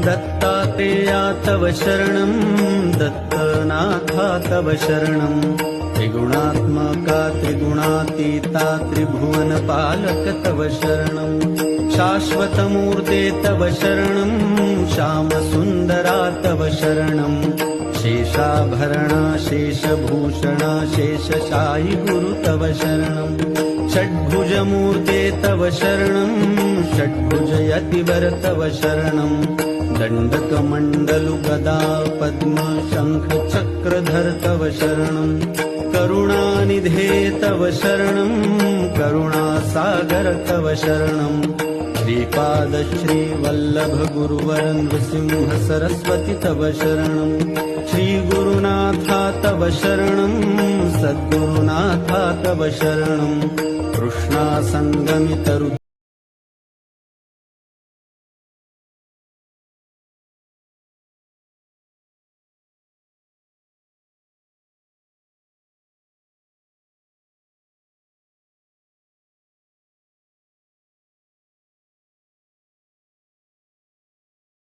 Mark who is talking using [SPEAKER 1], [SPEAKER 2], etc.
[SPEAKER 1] दत्तात्रेया तव शरणं दत्तनाथा तव शरणं। त्रिगुणात्मका त्रिगुणातीता त्रिभुवनपालक तव शरणं। शाश्वतमूर्ते तव शरणं श्यामसुन्दरा तव शरणं। शेषाभरणा शेषभूषणा शेषशायि गुरु तव शरणं। षड्भुजमूर्ते तव शरणं षड्भुजयतिवर तव शरणं दण्डकमण्डलुगदा पद्म शङ्ख चक्रधर तव शरणं। करुणानिधे तव शरणं। करुणासागर तव शरणं। श्रीपाद श्रीवल्लभ गुरुवर नृसिंह सरस्वति तव शरणं। श्रीगुरुनाथा तव शरणं। सद्गुरुनाथा तव शरणं। कृष्णासङ्गमितरु